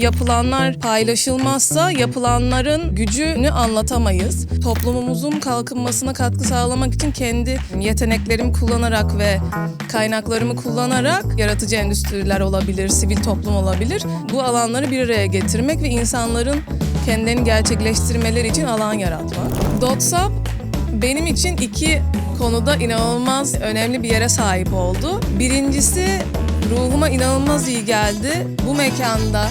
Yapılanlar paylaşılmazsa yapılanların gücünü anlatamayız. Toplumumuzun kalkınmasına katkı sağlamak için kendi yeteneklerimi kullanarak ve kaynaklarımı kullanarak yaratıcı endüstriler olabilir, sivil toplum olabilir. Bu alanları bir araya getirmek ve insanların kendilerini gerçekleştirmeleri için alan yaratmak. Dotsap benim için iki konuda inanılmaz önemli bir yere sahip oldu. Birincisi ruhuma inanılmaz iyi geldi. Bu mekanda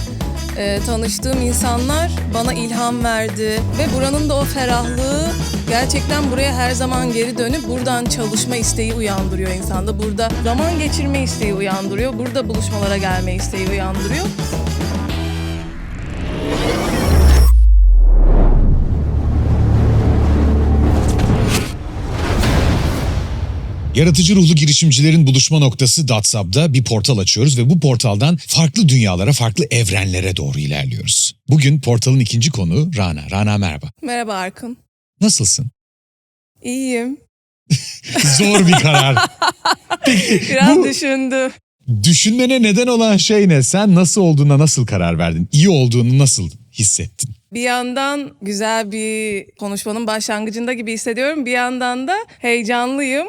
e, tanıştığım insanlar bana ilham verdi ve buranın da o ferahlığı gerçekten buraya her zaman geri dönüp buradan çalışma isteği uyandırıyor insanda. Burada zaman geçirme isteği uyandırıyor. Burada buluşmalara gelme isteği uyandırıyor. Yaratıcı ruhlu girişimcilerin buluşma noktası DATSAB'da bir portal açıyoruz ve bu portaldan farklı dünyalara, farklı evrenlere doğru ilerliyoruz. Bugün portalın ikinci konu Rana. Rana merhaba. Merhaba Arkın. Nasılsın? İyiyim. Zor bir karar. Biraz Bu- düşündüm. Düşünmene neden olan şey ne? Sen nasıl olduğuna nasıl karar verdin? İyi olduğunu nasıl hissettin? Bir yandan güzel bir konuşmanın başlangıcında gibi hissediyorum. Bir yandan da heyecanlıyım.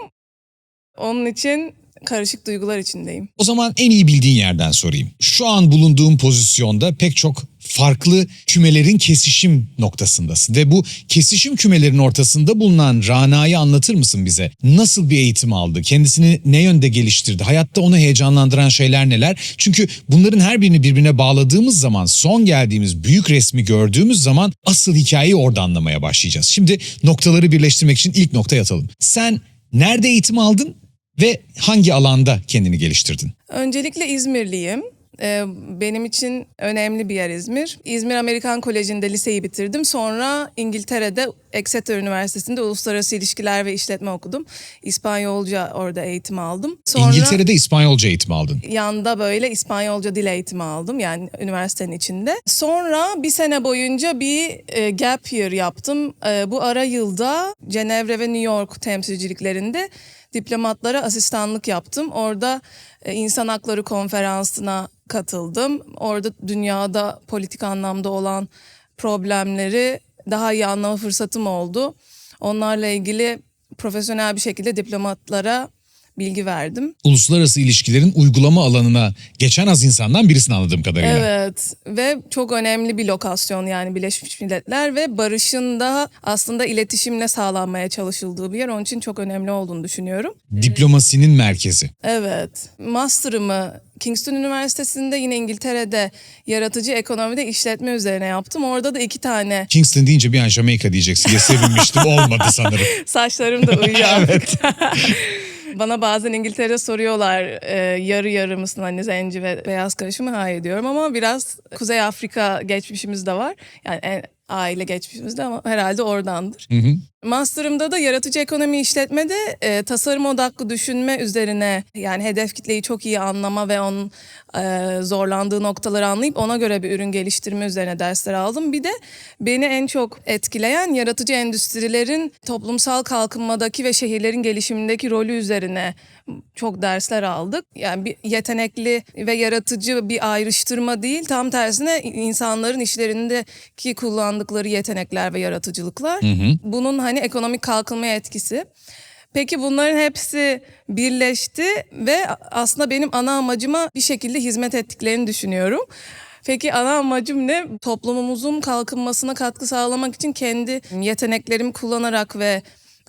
Onun için karışık duygular içindeyim. O zaman en iyi bildiğin yerden sorayım. Şu an bulunduğun pozisyonda pek çok farklı kümelerin kesişim noktasındasın ve bu kesişim kümelerin ortasında bulunan Rana'yı anlatır mısın bize? Nasıl bir eğitim aldı? Kendisini ne yönde geliştirdi? Hayatta onu heyecanlandıran şeyler neler? Çünkü bunların her birini birbirine bağladığımız zaman son geldiğimiz büyük resmi gördüğümüz zaman asıl hikayeyi orada anlamaya başlayacağız. Şimdi noktaları birleştirmek için ilk noktaya atalım. Sen nerede eğitim aldın ve hangi alanda kendini geliştirdin? Öncelikle İzmirliyim. Ee, Benim için önemli bir yer İzmir. İzmir Amerikan Koleji'nde liseyi bitirdim. Sonra İngiltere'de Exeter Üniversitesi'nde Uluslararası İlişkiler ve İşletme okudum. İspanyolca orada eğitim aldım. Sonra İngiltere'de İspanyolca eğitim aldın. yanda böyle İspanyolca dil eğitimi aldım yani üniversitenin içinde. Sonra bir sene boyunca bir e, gap year yaptım. E, bu ara yılda Cenevre ve New York temsilciliklerinde diplomatlara asistanlık yaptım. Orada e, insan hakları konferansına katıldım. Orada dünyada politik anlamda olan problemleri daha iyi anlama fırsatım oldu. Onlarla ilgili profesyonel bir şekilde diplomatlara bilgi verdim. Uluslararası ilişkilerin uygulama alanına geçen az insandan birisini anladığım kadarıyla. Evet ve çok önemli bir lokasyon yani Birleşmiş Milletler ve barışın da aslında iletişimle sağlanmaya çalışıldığı bir yer. Onun için çok önemli olduğunu düşünüyorum. Diplomasinin merkezi. Evet. Master'ımı Kingston Üniversitesi'nde yine İngiltere'de yaratıcı ekonomide işletme üzerine yaptım. Orada da iki tane Kingston deyince bir an Jamaika diyeceksin diye sevinmiştim. Olmadı sanırım. saçlarım da uyuyor artık. Bana bazen İngiltere'de soruyorlar e, yarı yarı mısın hani zenci ve beyaz karışımı hayır diyorum ama biraz Kuzey Afrika geçmişimiz de var. Yani en- aile geçmişimiz de ama herhalde oradandır. Hı hı. Master'ımda da yaratıcı ekonomi işletmede e, tasarım odaklı düşünme üzerine yani hedef kitleyi çok iyi anlama ve onun e, zorlandığı noktaları anlayıp ona göre bir ürün geliştirme üzerine dersler aldım. Bir de beni en çok etkileyen yaratıcı endüstrilerin toplumsal kalkınmadaki ve şehirlerin gelişimindeki rolü üzerine çok dersler aldık. Yani bir yetenekli ve yaratıcı bir ayrıştırma değil, tam tersine insanların işlerindeki kullandıkları yetenekler ve yaratıcılıklar. Bunun hani ekonomik kalkınmaya etkisi. Peki bunların hepsi birleşti ve aslında benim ana amacıma bir şekilde hizmet ettiklerini düşünüyorum. Peki ana amacım ne? Toplumumuzun kalkınmasına katkı sağlamak için kendi yeteneklerimi kullanarak ve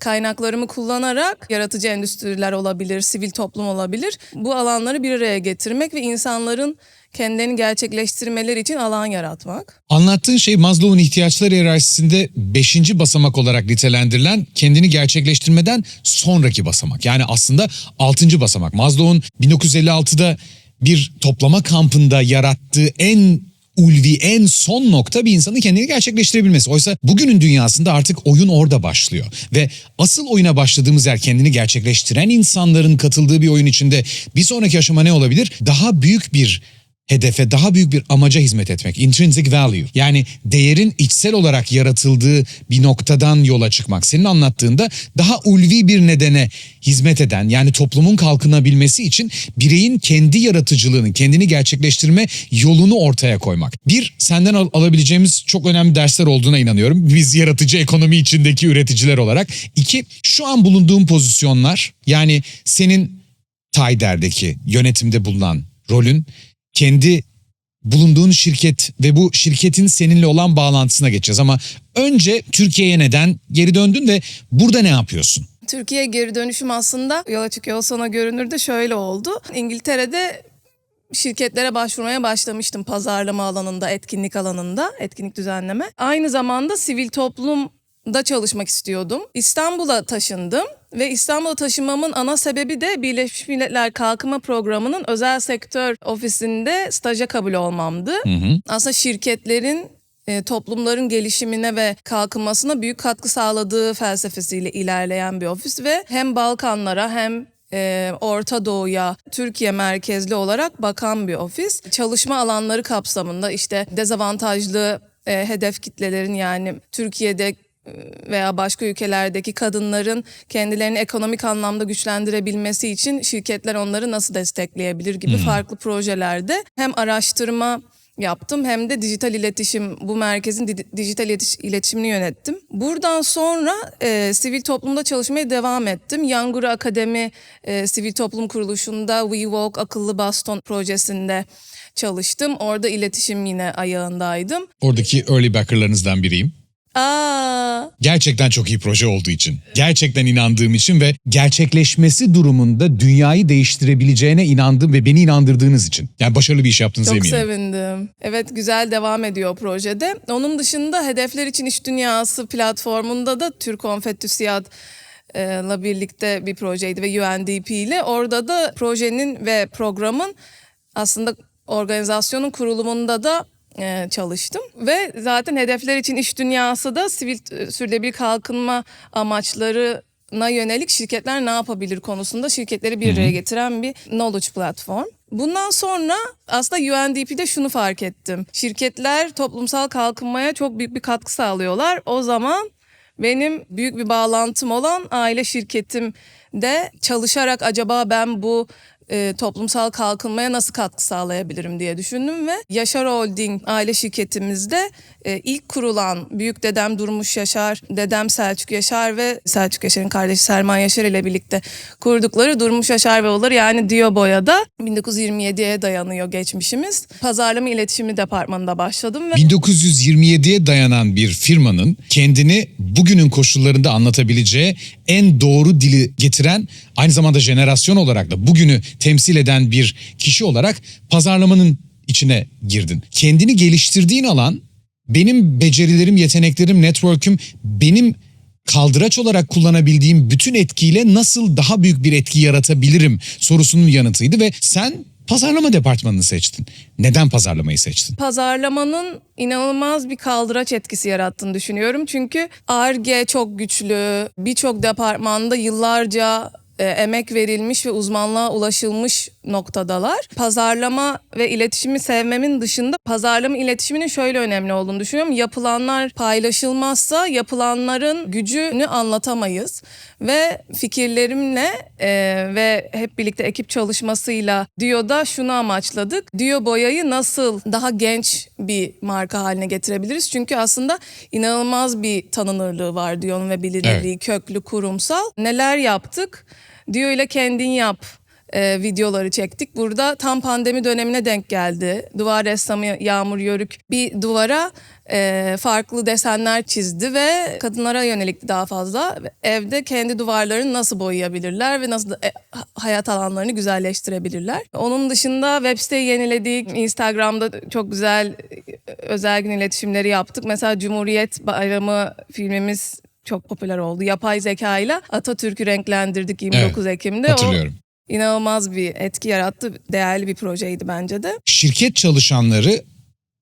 kaynaklarımı kullanarak yaratıcı endüstriler olabilir, sivil toplum olabilir. Bu alanları bir araya getirmek ve insanların kendilerini gerçekleştirmeleri için alan yaratmak. Anlattığın şey Maslow'un ihtiyaçlar hiyerarşisinde beşinci basamak olarak nitelendirilen kendini gerçekleştirmeden sonraki basamak. Yani aslında altıncı basamak. Maslow'un 1956'da bir toplama kampında yarattığı en ulvi en son nokta bir insanın kendini gerçekleştirebilmesi. Oysa bugünün dünyasında artık oyun orada başlıyor. Ve asıl oyuna başladığımız yer kendini gerçekleştiren insanların katıldığı bir oyun içinde bir sonraki aşama ne olabilir? Daha büyük bir hedefe, daha büyük bir amaca hizmet etmek. Intrinsic value. Yani değerin içsel olarak yaratıldığı bir noktadan yola çıkmak. Senin anlattığında daha ulvi bir nedene hizmet eden yani toplumun kalkınabilmesi için bireyin kendi yaratıcılığını, kendini gerçekleştirme yolunu ortaya koymak. Bir, senden al- alabileceğimiz çok önemli dersler olduğuna inanıyorum. Biz yaratıcı ekonomi içindeki üreticiler olarak. İki, şu an bulunduğun pozisyonlar yani senin Tayder'deki yönetimde bulunan rolün kendi bulunduğun şirket ve bu şirketin seninle olan bağlantısına geçeceğiz ama önce Türkiye'ye neden geri döndün ve burada ne yapıyorsun? Türkiye geri dönüşüm aslında yola çıkıyor sana görünürde şöyle oldu. İngiltere'de şirketlere başvurmaya başlamıştım pazarlama alanında, etkinlik alanında, etkinlik düzenleme. Aynı zamanda sivil toplumda çalışmak istiyordum. İstanbul'a taşındım ve İstanbul'a taşınmamın ana sebebi de Birleşmiş Milletler Kalkınma Programı'nın özel sektör ofisinde staja kabul olmamdı. Aslında şirketlerin e, toplumların gelişimine ve kalkınmasına büyük katkı sağladığı felsefesiyle ilerleyen bir ofis ve hem Balkanlara hem e, Orta Doğu'ya Türkiye merkezli olarak bakan bir ofis. Çalışma alanları kapsamında işte dezavantajlı e, hedef kitlelerin yani Türkiye'de veya başka ülkelerdeki kadınların kendilerini ekonomik anlamda güçlendirebilmesi için şirketler onları nasıl destekleyebilir gibi farklı projelerde hem araştırma yaptım hem de dijital iletişim bu merkezin di- dijital iletiş- iletişimini yönettim. Buradan sonra e, sivil toplumda çalışmaya devam ettim. Yanguru Akademi e, Sivil Toplum Kuruluşu'nda WeWalk Akıllı Baston projesinde çalıştım. Orada iletişim yine ayağındaydım. Oradaki early backerlarınızdan biriyim. Aa, Gerçekten çok iyi proje olduğu için, gerçekten inandığım için ve gerçekleşmesi durumunda dünyayı değiştirebileceğine inandığım ve beni inandırdığınız için. Yani başarılı bir iş yaptığınıza Çok eminim. sevindim. Evet güzel devam ediyor projede. Onun dışında Hedefler için İş Dünyası platformunda da Türk Konfetüsiyat ile birlikte bir projeydi ve UNDP ile. Orada da projenin ve programın aslında organizasyonun kurulumunda da e, çalıştım. Ve zaten Hedefler için İş Dünyası da sivil e, sürdürülebilir kalkınma amaçlarına yönelik şirketler ne yapabilir konusunda şirketleri bir araya getiren bir knowledge platform. Bundan sonra aslında UNDP'de şunu fark ettim. Şirketler toplumsal kalkınmaya çok büyük bir katkı sağlıyorlar. O zaman benim büyük bir bağlantım olan aile şirketimde çalışarak acaba ben bu e, toplumsal kalkınmaya nasıl katkı sağlayabilirim diye düşündüm ve Yaşar Holding aile şirketimizde e, ilk kurulan büyük dedem Durmuş Yaşar, dedem Selçuk Yaşar ve Selçuk Yaşar'ın kardeşi Selman Yaşar ile birlikte kurdukları Durmuş Yaşar ve Olur yani Diyoboya'da 1927'ye dayanıyor geçmişimiz. Pazarlama iletişimi departmanında başladım ve 1927'ye dayanan bir firmanın kendini bugünün koşullarında anlatabileceği en doğru dili getiren aynı zamanda jenerasyon olarak da bugünü temsil eden bir kişi olarak pazarlamanın içine girdin. Kendini geliştirdiğin alan benim becerilerim, yeteneklerim, network'üm benim kaldıraç olarak kullanabildiğim bütün etkiyle nasıl daha büyük bir etki yaratabilirim sorusunun yanıtıydı ve sen pazarlama departmanını seçtin. Neden pazarlamayı seçtin? pazarlamanın inanılmaz bir kaldıraç etkisi yarattığını düşünüyorum. Çünkü ARGE çok güçlü. Birçok departmanda yıllarca e, emek verilmiş ve uzmanlığa ulaşılmış noktadalar. Pazarlama ve iletişimi sevmemin dışında pazarlama iletişiminin şöyle önemli olduğunu düşünüyorum. Yapılanlar paylaşılmazsa yapılanların gücünü anlatamayız. Ve fikirlerimle e, ve hep birlikte ekip çalışmasıyla Dio'da şunu amaçladık. Dio boyayı nasıl daha genç bir marka haline getirebiliriz? Çünkü aslında inanılmaz bir tanınırlığı var Dio'nun ve bilinirliği köklü kurumsal. Neler yaptık? Dio ile kendin yap e, videoları çektik. Burada tam pandemi dönemine denk geldi. Duvar ressamı Yağmur Yörük bir duvara e, farklı desenler çizdi ve kadınlara yönelik daha fazla. Evde kendi duvarlarını nasıl boyayabilirler ve nasıl e, hayat alanlarını güzelleştirebilirler. Onun dışında web siteyi yeniledik. Instagram'da çok güzel e, özel gün iletişimleri yaptık. Mesela Cumhuriyet Bayramı filmimiz çok popüler oldu. Yapay zeka ile Atatürk'ü renklendirdik 29 Ekim'de. O Hatırlıyorum. inanılmaz bir etki yarattı. Değerli bir projeydi bence de. Şirket çalışanları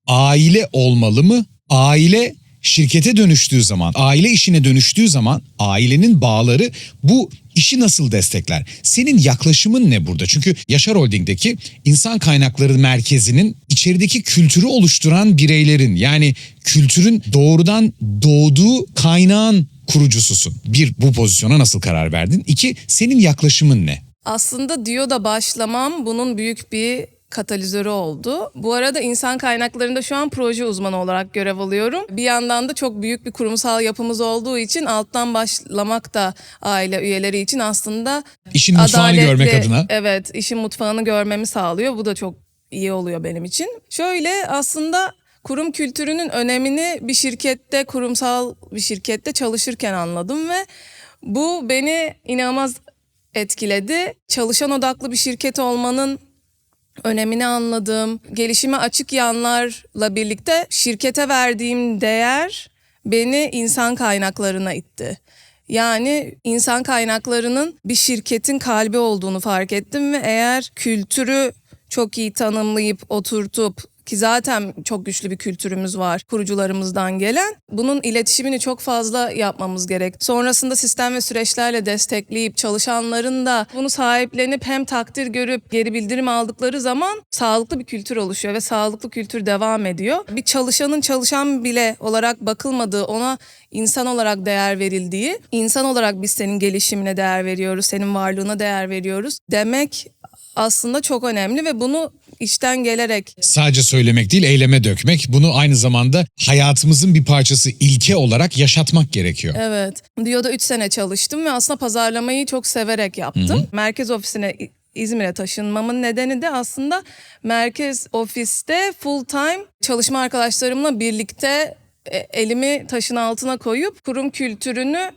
aile olmalı mı? Aile şirkete dönüştüğü zaman, aile işine dönüştüğü zaman ailenin bağları bu işi nasıl destekler? Senin yaklaşımın ne burada? Çünkü Yaşar Holding'deki insan kaynakları merkezinin içerideki kültürü oluşturan bireylerin yani kültürün doğrudan doğduğu kaynağın kurucususun. Bir, bu pozisyona nasıl karar verdin? İki, senin yaklaşımın ne? Aslında Dio'da başlamam bunun büyük bir katalizörü oldu. Bu arada insan kaynaklarında şu an proje uzmanı olarak görev alıyorum. Bir yandan da çok büyük bir kurumsal yapımız olduğu için alttan başlamak da aile üyeleri için aslında İşin mutfağını görmek adına. Evet, işin mutfağını görmemi sağlıyor. Bu da çok iyi oluyor benim için. Şöyle aslında kurum kültürünün önemini bir şirkette, kurumsal bir şirkette çalışırken anladım ve bu beni inanılmaz etkiledi. Çalışan odaklı bir şirket olmanın önemini anladım. Gelişime açık yanlarla birlikte şirkete verdiğim değer beni insan kaynaklarına itti. Yani insan kaynaklarının bir şirketin kalbi olduğunu fark ettim ve eğer kültürü çok iyi tanımlayıp oturtup ki zaten çok güçlü bir kültürümüz var kurucularımızdan gelen. Bunun iletişimini çok fazla yapmamız gerek. Sonrasında sistem ve süreçlerle destekleyip çalışanların da bunu sahiplenip hem takdir görüp geri bildirim aldıkları zaman sağlıklı bir kültür oluşuyor ve sağlıklı kültür devam ediyor. Bir çalışanın çalışan bile olarak bakılmadığı, ona insan olarak değer verildiği, insan olarak biz senin gelişimine değer veriyoruz, senin varlığına değer veriyoruz demek aslında çok önemli ve bunu içten gelerek Sadece söylemek değil, eyleme dökmek. Bunu aynı zamanda hayatımızın bir parçası ilke olarak yaşatmak gerekiyor. Evet. Dio'da 3 sene çalıştım ve aslında pazarlamayı çok severek yaptım. Merkez ofisine İzmir'e taşınmamın nedeni de aslında merkez ofiste full time çalışma arkadaşlarımla birlikte e, elimi taşın altına koyup kurum kültürünü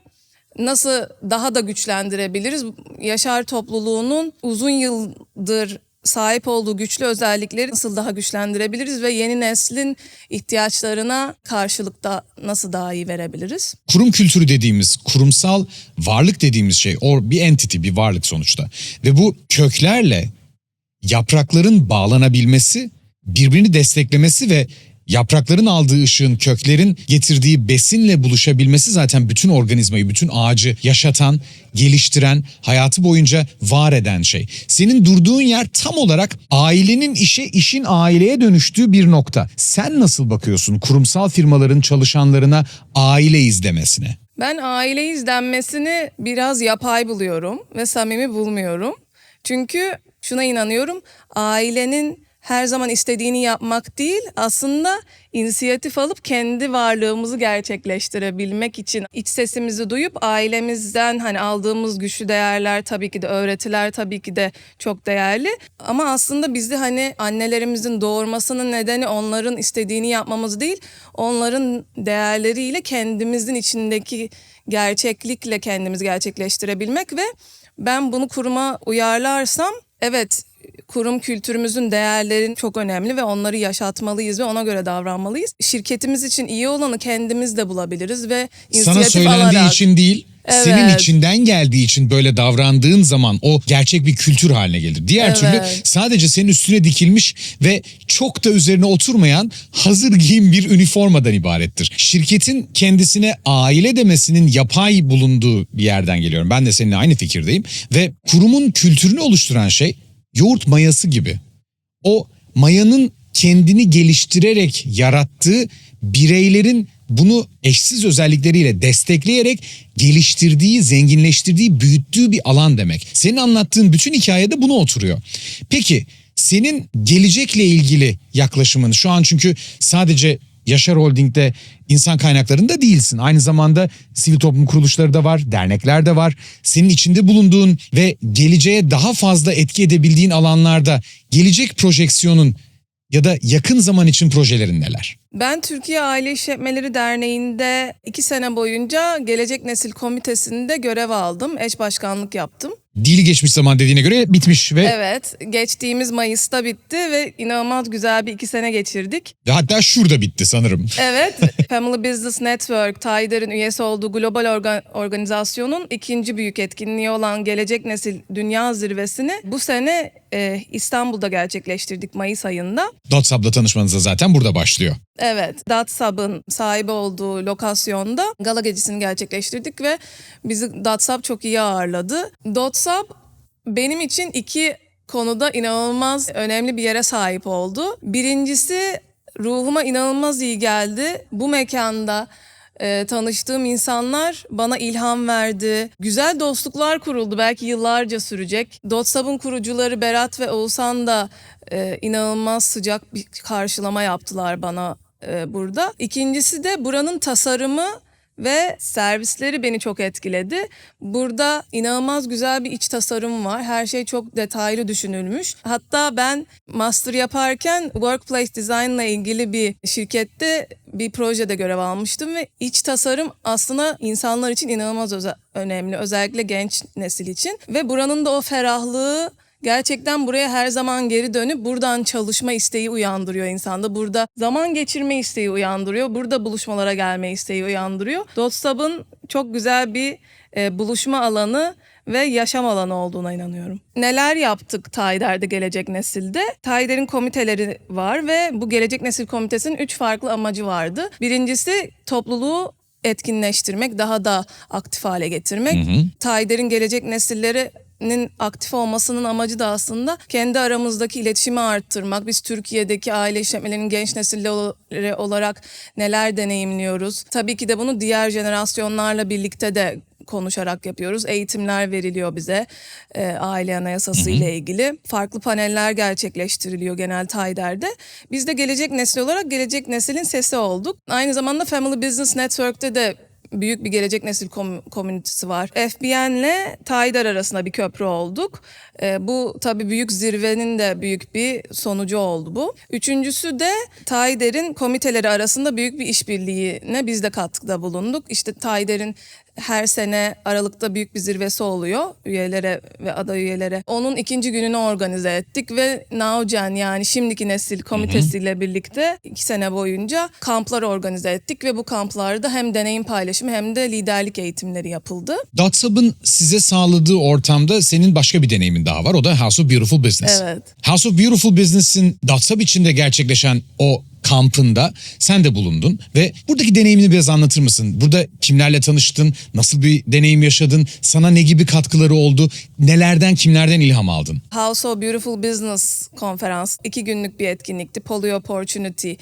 nasıl daha da güçlendirebiliriz? Yaşar topluluğunun uzun yıldır sahip olduğu güçlü özellikleri nasıl daha güçlendirebiliriz ve yeni neslin ihtiyaçlarına karşılıkta nasıl daha iyi verebiliriz? Kurum kültürü dediğimiz, kurumsal varlık dediğimiz şey o bir entity, bir varlık sonuçta. Ve bu köklerle yaprakların bağlanabilmesi, birbirini desteklemesi ve yaprakların aldığı ışığın köklerin getirdiği besinle buluşabilmesi zaten bütün organizmayı, bütün ağacı yaşatan, geliştiren, hayatı boyunca var eden şey. Senin durduğun yer tam olarak ailenin işe, işin aileye dönüştüğü bir nokta. Sen nasıl bakıyorsun kurumsal firmaların çalışanlarına aile izlemesine? Ben aile izlenmesini biraz yapay buluyorum ve samimi bulmuyorum. Çünkü şuna inanıyorum. Ailenin her zaman istediğini yapmak değil, aslında inisiyatif alıp kendi varlığımızı gerçekleştirebilmek için iç sesimizi duyup ailemizden hani aldığımız güçlü değerler tabii ki de öğretiler tabii ki de çok değerli. Ama aslında bizi hani annelerimizin doğurmasının nedeni onların istediğini yapmamız değil, onların değerleriyle kendimizin içindeki gerçeklikle kendimizi gerçekleştirebilmek ve ben bunu kuruma uyarlarsam evet kurum kültürümüzün değerlerin çok önemli ve onları yaşatmalıyız ve ona göre davranmalıyız. Şirketimiz için iyi olanı kendimiz de bulabiliriz ve Sana söylendiği alarak. için değil, senin Evet. içinden geldiği için böyle davrandığın zaman o gerçek bir kültür haline gelir. Diğer Evet. türlü sadece senin üstüne dikilmiş ve çok da üzerine oturmayan hazır giyim bir üniformadan ibarettir. Şirketin kendisine aile demesinin yapay bulunduğu bir yerden geliyorum. Ben de seninle aynı fikirdeyim ve kurumun kültürünü oluşturan şey yoğurt mayası gibi o mayanın kendini geliştirerek yarattığı bireylerin bunu eşsiz özellikleriyle destekleyerek geliştirdiği, zenginleştirdiği, büyüttüğü bir alan demek. Senin anlattığın bütün hikayede buna oturuyor. Peki senin gelecekle ilgili yaklaşımın şu an çünkü sadece Yaşar Holding'de insan kaynaklarında değilsin. Aynı zamanda sivil toplum kuruluşları da var, dernekler de var. Senin içinde bulunduğun ve geleceğe daha fazla etki edebildiğin alanlarda gelecek projeksiyonun ya da yakın zaman için projelerin neler? Ben Türkiye Aile İşletmeleri Derneği'nde iki sene boyunca Gelecek Nesil Komitesi'nde görev aldım. Eş başkanlık yaptım. Dili geçmiş zaman dediğine göre bitmiş ve, Evet, geçtiğimiz Mayıs'ta bitti ve inanılmaz güzel bir iki sene geçirdik. ve hatta şurada bitti sanırım. Evet, Family Business Network, TAYDER'in üyesi olduğu global orga- organizasyonun ikinci büyük etkinliği olan Gelecek Nesil Dünya Zirvesini bu sene e, İstanbul'da gerçekleştirdik Mayıs ayında. Dotsab'la tanışmanız da zaten burada başlıyor. Evet, Datsab'ın sahibi olduğu lokasyonda gala gecesini gerçekleştirdik ve bizi Datsab çok iyi ağırladı. Dotsab benim için iki konuda inanılmaz önemli bir yere sahip oldu. Birincisi ruhuma inanılmaz iyi geldi. Bu mekanda e, tanıştığım insanlar bana ilham verdi. Güzel dostluklar kuruldu. Belki yıllarca sürecek. Dotsab'ın kurucuları Berat ve Oğuzhan da e, inanılmaz sıcak bir karşılama yaptılar bana burada. İkincisi de buranın tasarımı ve servisleri beni çok etkiledi. Burada inanılmaz güzel bir iç tasarım var. Her şey çok detaylı düşünülmüş. Hatta ben master yaparken Workplace Design ile ilgili bir şirkette bir projede görev almıştım ve iç tasarım aslında insanlar için inanılmaz öze- önemli. Özellikle genç nesil için. Ve buranın da o ferahlığı gerçekten buraya her zaman geri dönüp buradan çalışma isteği uyandırıyor insanda. Burada zaman geçirme isteği uyandırıyor. Burada buluşmalara gelme isteği uyandırıyor. Dotstab'ın çok güzel bir e, buluşma alanı ve yaşam alanı olduğuna inanıyorum. Neler yaptık Tayder'de Gelecek Nesil'de? Tayder'in komiteleri var ve bu Gelecek Nesil komitesinin üç farklı amacı vardı. Birincisi topluluğu etkinleştirmek, daha da aktif hale getirmek. Tayder'in gelecek nesillerinin aktif olmasının amacı da aslında kendi aramızdaki iletişimi arttırmak. Biz Türkiye'deki aile işletmelerinin genç nesilleri olarak neler deneyimliyoruz? Tabii ki de bunu diğer jenerasyonlarla birlikte de konuşarak yapıyoruz. Eğitimler veriliyor bize e, aile anayasası ile ilgili. Farklı paneller gerçekleştiriliyor genel Tayder'de. Biz de gelecek nesil olarak gelecek neslin sesi olduk. Aynı zamanda Family Business Network'te de büyük bir gelecek nesil kom- komünitesi var. FBN'le Tayder arasında bir köprü olduk. E, bu tabii büyük zirvenin de büyük bir sonucu oldu bu. Üçüncüsü de Tayder'in komiteleri arasında büyük bir işbirliğine biz de katkıda bulunduk. İşte Tayder'in her sene Aralık'ta büyük bir zirvesi oluyor üyelere ve aday üyelere. Onun ikinci gününü organize ettik ve Naugen yani şimdiki nesil komitesiyle birlikte iki sene boyunca kamplar organize ettik ve bu kamplarda hem deneyim paylaşımı hem de liderlik eğitimleri yapıldı. Datsab'ın size sağladığı ortamda senin başka bir deneyimin daha var. O da House of Beautiful Business. Evet. House of Beautiful Business'in Datsab içinde gerçekleşen o kampında sen de bulundun ve buradaki deneyimini biraz anlatır mısın? Burada kimlerle tanıştın? Nasıl bir deneyim yaşadın? Sana ne gibi katkıları oldu? Nelerden, kimlerden ilham aldın? House of Beautiful Business konferans iki günlük bir etkinlikti. Poly Opportunity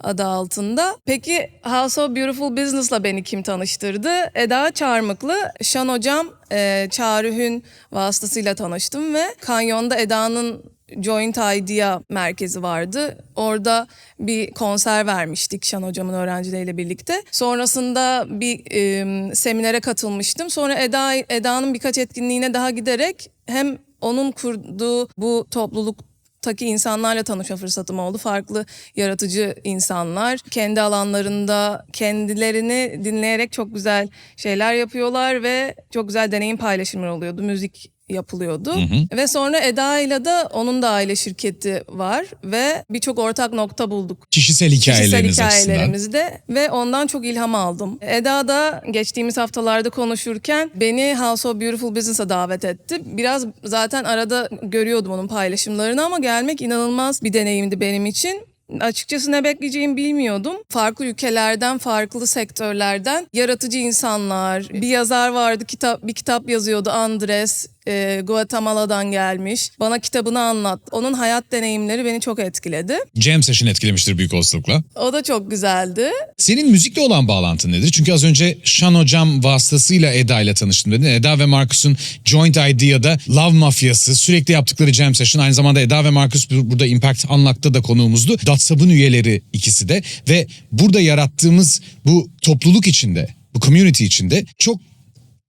adı altında. Peki House of Beautiful Business'la beni kim tanıştırdı? Eda Çarmıklı, Şan Hocam, e, Çağrı Hün vasıtasıyla tanıştım ve Kanyon'da Eda'nın Joint Idea merkezi vardı. Orada bir konser vermiştik Şan hocamın öğrencileriyle birlikte. Sonrasında bir e, seminere katılmıştım. Sonra Eda Eda'nın birkaç etkinliğine daha giderek hem onun kurduğu bu topluluktaki insanlarla tanışma fırsatım oldu. Farklı yaratıcı insanlar kendi alanlarında kendilerini dinleyerek çok güzel şeyler yapıyorlar ve çok güzel deneyim paylaşımları oluyordu. Müzik yapılıyordu. Ve sonra Eda ile de onun da aile şirketi var ve birçok ortak nokta bulduk. Kişisel Kişisel hikayeleriniz açısından. hikayelerimizde ve ondan çok ilham aldım. Eda da geçtiğimiz haftalarda konuşurken beni House of Beautiful Business'a davet etti. Biraz zaten arada görüyordum onun paylaşımlarını ama gelmek inanılmaz bir deneyimdi benim için. Açıkçası ne bekleyeceğimi bilmiyordum. Farklı ülkelerden, farklı sektörlerden yaratıcı insanlar. Bir yazar vardı, kitap bir kitap yazıyordu Andres. E, Guatemala'dan gelmiş. Bana kitabını anlat. Onun hayat deneyimleri beni çok etkiledi. Jam Session etkilemiştir büyük olasılıkla. O da çok güzeldi. Senin müzikle olan bağlantın nedir? Çünkü az önce Şan Hocam vasıtasıyla Eda ile tanıştım dedin. Eda ve Marcus'un Joint Idea'da Love Mafyası sürekli yaptıkları Jam Session. Aynı zamanda Eda ve Marcus bur- burada Impact Unlocked'da da konuğumuzdu. Datsab'ın üyeleri ikisi de ve burada yarattığımız bu topluluk içinde, bu community içinde çok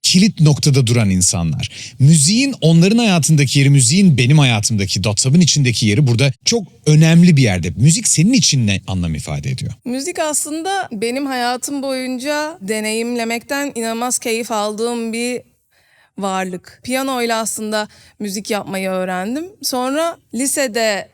kilit noktada duran insanlar. Müziğin onların hayatındaki yeri, müziğin benim hayatımdaki, Datsab'ın içindeki yeri burada çok önemli bir yerde. Müzik senin için ne anlam ifade ediyor? Müzik aslında benim hayatım boyunca deneyimlemekten inanılmaz keyif aldığım bir varlık. Piyanoyla aslında müzik yapmayı öğrendim. Sonra lisede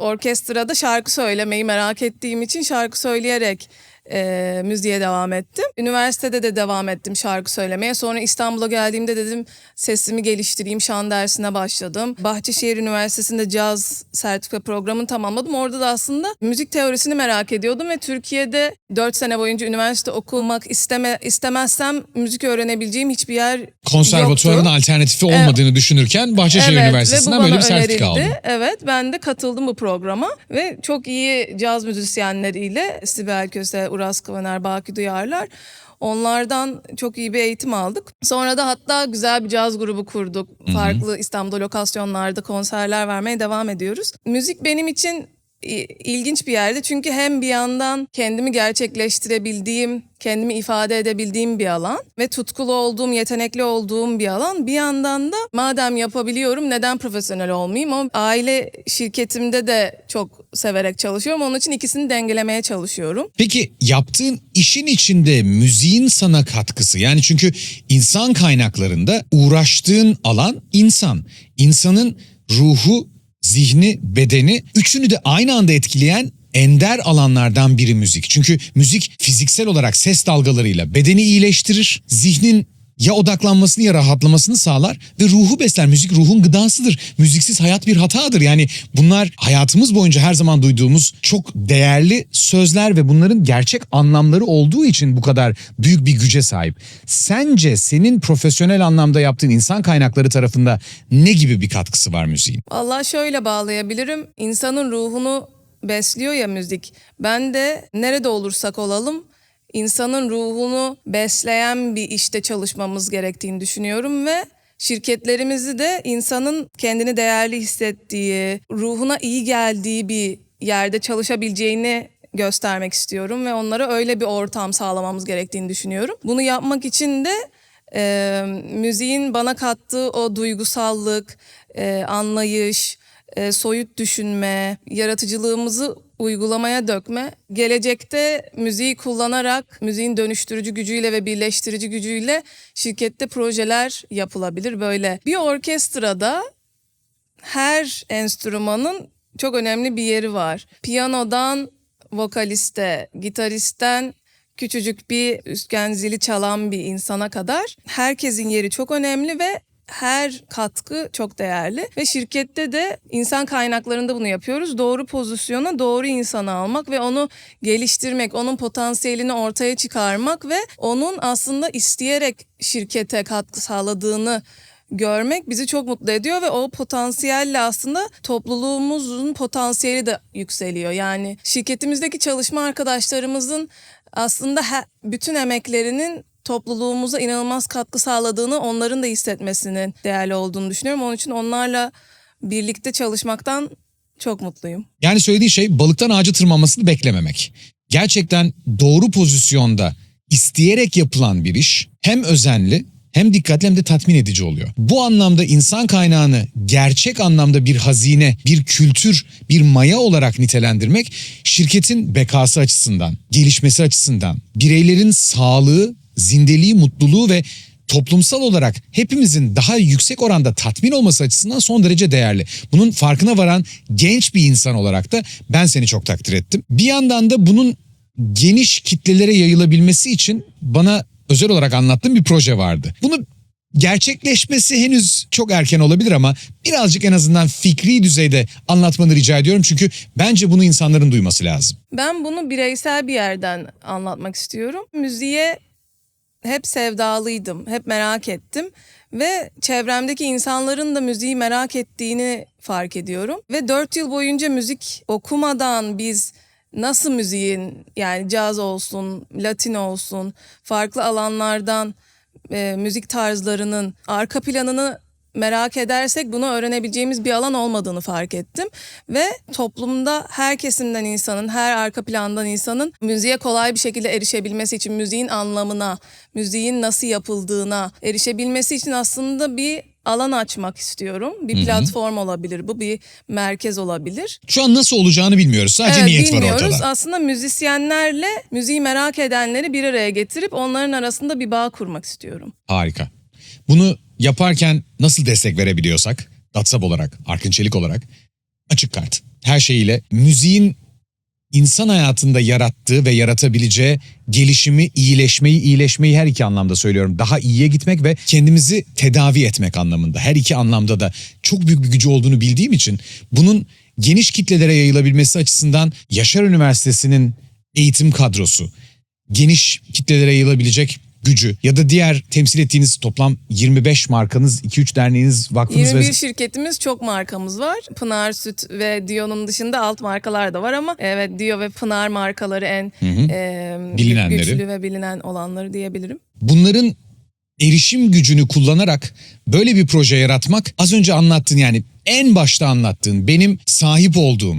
orkestrada şarkı söylemeyi merak ettiğim için şarkı söyleyerek e, müziğe devam ettim. Üniversitede de devam ettim şarkı söylemeye. Sonra İstanbul'a geldiğimde dedim sesimi geliştireyim. Şan dersine başladım. Bahçeşehir Üniversitesi'nde caz sertifika programını tamamladım. Orada da aslında müzik teorisini merak ediyordum ve Türkiye'de 4 sene boyunca üniversite okumak isteme istemezsem müzik öğrenebileceğim hiçbir yer Konservatuvarın alternatifi olmadığını düşünürken Bahçeşehir Evet, Üniversitesi'nden böyle bir sertifika aldın. Evet ben de katıldım bu programa ve çok iyi caz müzisyenleriyle Sibel Köse, Uras Kıvaner, Baki Duyarlar onlardan çok iyi bir eğitim aldık. Sonra da hatta güzel bir caz grubu kurduk. Farklı İstanbul'da lokasyonlarda konserler vermeye devam ediyoruz. Müzik benim için ilginç bir yerde çünkü hem bir yandan kendimi gerçekleştirebildiğim, kendimi ifade edebildiğim bir alan ve tutkulu olduğum, yetenekli olduğum bir alan. Bir yandan da madem yapabiliyorum neden profesyonel olmayayım? O aile şirketimde de çok severek çalışıyorum. Onun için ikisini dengelemeye çalışıyorum. Peki yaptığın işin içinde müziğin sana katkısı yani çünkü insan kaynaklarında uğraştığın alan insan. İnsanın ruhu, zihni, bedeni üçünü de aynı anda etkileyen ender alanlardan biri müzik. Çünkü müzik fiziksel olarak ses dalgalarıyla bedeni iyileştirir, zihnin ya odaklanmasını ya rahatlamasını sağlar ve ruhu besler. Müzik ruhun gıdasıdır. Müziksiz hayat bir hatadır. Yani bunlar hayatımız boyunca her zaman duyduğumuz çok değerli sözler ve bunların gerçek anlamları olduğu için bu kadar büyük bir güce sahip. Sence senin profesyonel anlamda yaptığın insan kaynakları tarafında ne gibi bir katkısı var müziğin? Allah şöyle bağlayabilirim. İnsanın ruhunu besliyor ya müzik. Ben de nerede olursak olalım insanın ruhunu besleyen bir işte çalışmamız gerektiğini düşünüyorum ve şirketlerimizi de insanın kendini değerli hissettiği, ruhuna iyi geldiği bir yerde çalışabileceğini göstermek istiyorum ve onlara öyle bir ortam sağlamamız gerektiğini düşünüyorum. Bunu yapmak için de e, müziğin bana kattığı o duygusallık, e, anlayış, e, soyut düşünme, yaratıcılığımızı uygulamaya dökme, gelecekte müziği kullanarak müziğin dönüştürücü gücüyle ve birleştirici gücüyle şirkette projeler yapılabilir böyle. Bir orkestrada her enstrümanın çok önemli bir yeri var. Piyanodan vokaliste, gitaristten küçücük bir üstgen zili çalan bir insana kadar herkesin yeri çok önemli ve her katkı çok değerli ve şirkette de insan kaynaklarında bunu yapıyoruz. Doğru pozisyona doğru insanı almak ve onu geliştirmek, onun potansiyelini ortaya çıkarmak ve onun aslında isteyerek şirkete katkı sağladığını görmek bizi çok mutlu ediyor ve o potansiyelle aslında topluluğumuzun potansiyeli de yükseliyor. Yani şirketimizdeki çalışma arkadaşlarımızın aslında bütün emeklerinin topluluğumuza inanılmaz katkı sağladığını onların da hissetmesinin değerli olduğunu düşünüyorum. Onun için onlarla birlikte çalışmaktan çok mutluyum. Yani söylediği şey balıktan ağaca tırmanmasını beklememek. Gerçekten doğru pozisyonda isteyerek yapılan bir iş hem özenli hem dikkatli hem de tatmin edici oluyor. Bu anlamda insan kaynağını gerçek anlamda bir hazine, bir kültür, bir maya olarak nitelendirmek şirketin bekası açısından, gelişmesi açısından, bireylerin sağlığı, zindeliği, mutluluğu ve toplumsal olarak hepimizin daha yüksek oranda tatmin olması açısından son derece değerli. Bunun farkına varan genç bir insan olarak da ben seni çok takdir ettim. Bir yandan da bunun geniş kitlelere yayılabilmesi için bana özel olarak anlattığım bir proje vardı. Bunu gerçekleşmesi henüz çok erken olabilir ama birazcık en azından fikri düzeyde anlatmanı rica ediyorum. Çünkü bence bunu insanların duyması lazım. Ben bunu bireysel bir yerden anlatmak istiyorum. Müziğe hep sevdalıydım, hep merak ettim ve çevremdeki insanların da müziği merak ettiğini fark ediyorum. Ve dört yıl boyunca müzik okumadan biz nasıl müziğin yani caz olsun, latin olsun, farklı alanlardan e, müzik tarzlarının arka planını merak edersek bunu öğrenebileceğimiz bir alan olmadığını fark ettim. Ve toplumda her kesimden insanın, her arka plandan insanın müziğe kolay bir şekilde erişebilmesi için müziğin anlamına, müziğin nasıl yapıldığına erişebilmesi için aslında bir alan açmak istiyorum. Bir platform olabilir bu, bir merkez olabilir. Şu an nasıl olacağını bilmiyoruz. Sadece Evet, niyet var bilmiyoruz. ortada. Aslında müzisyenlerle müziği merak edenleri bir araya getirip onların arasında bir bağ kurmak istiyorum. Harika. Bunu yaparken nasıl destek verebiliyorsak, WhatsApp olarak, Arkın Çelik olarak açık kart. Her şeyiyle müziğin insan hayatında yarattığı ve yaratabileceği gelişimi, iyileşmeyi, iyileşmeyi her iki anlamda söylüyorum. Daha iyiye gitmek ve kendimizi tedavi etmek anlamında. Her iki anlamda da çok büyük bir gücü olduğunu bildiğim için bunun geniş kitlelere yayılabilmesi açısından Yaşar Üniversitesi'nin eğitim kadrosu, geniş kitlelere yayılabilecek gücü ya da diğer temsil ettiğiniz toplam 25 markanız, 2-3 derneğiniz, vakfınız 21 ve şirketimiz çok markamız var. Pınar Süt ve Dio'nun dışında alt markalar da var ama evet Dio ve Pınar markaları en e, Bilinenleri. güçlü ve bilinen olanları diyebilirim. bunların erişim gücünü kullanarak böyle bir proje yaratmak az önce anlattığın yani en başta anlattığın benim sahip olduğum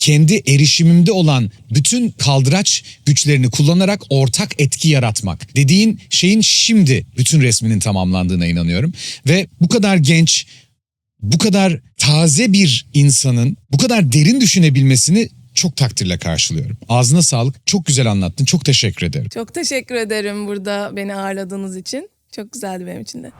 kendi erişimimde olan bütün kaldıraç güçlerini kullanarak ortak etki yaratmak dediğin şeyin şimdi bütün resminin tamamlandığına inanıyorum ve bu kadar genç bu kadar taze bir insanın bu kadar derin düşünebilmesini çok takdirle karşılıyorum. Ağzına sağlık. Çok güzel anlattın. Çok teşekkür ederim. Çok teşekkür ederim burada beni ağırladığınız için. Çok güzeldi benim için de.